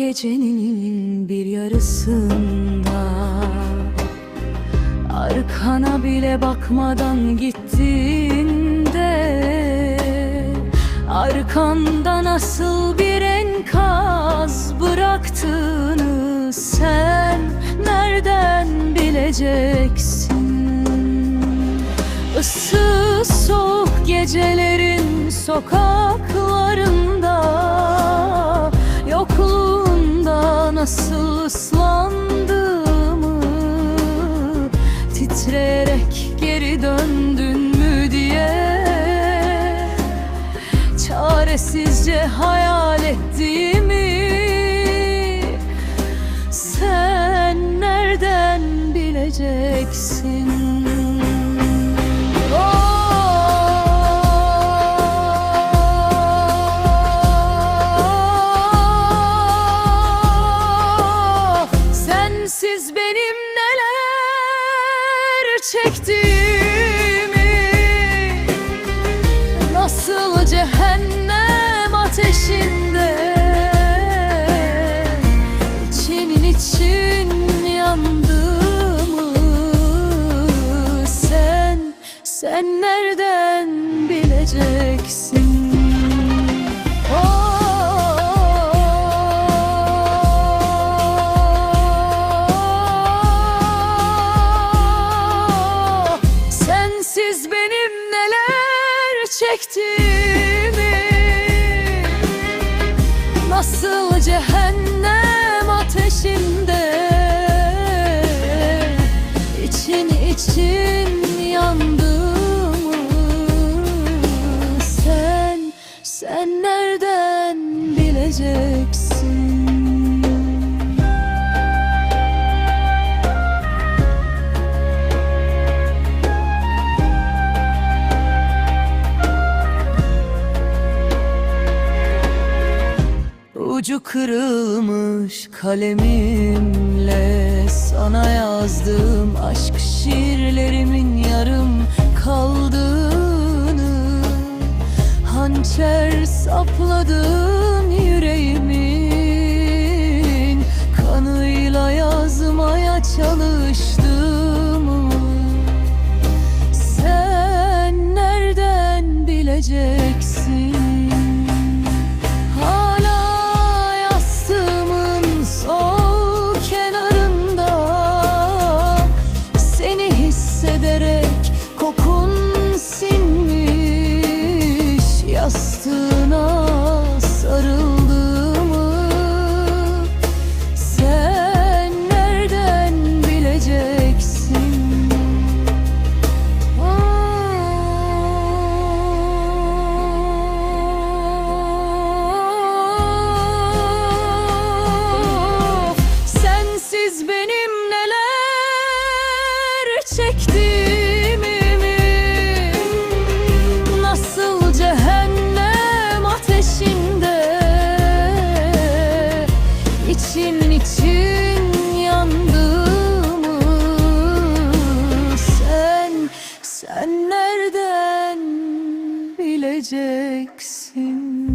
gecenin bir yarısında Arkana bile bakmadan gittiğinde Arkanda nasıl bir enkaz bıraktığını sen nereden bileceksin? Issız soğuk gecelerin sokaklarında nasıl ıslandığımı Titreyerek geri döndün mü diye Çaresizce hayal ettiğimi Sen nereden bileceksin? Sensiz benim neler çektiğimi Nasıl cehennem ateşinde İçinin için çektiğimi Nasıl cehennem Ucu kırılmış kalemimle Sana yazdığım aşk şiirlerimin yarım kaldığını. Hançer sapladığım yüreğimin Kanıyla yazmaya çalıştığımı. Sen nereden bileceksin? yastığına sarıldığımı Sen nereden bileceksin? Of, Sensiz benim neler çektim bileceksin.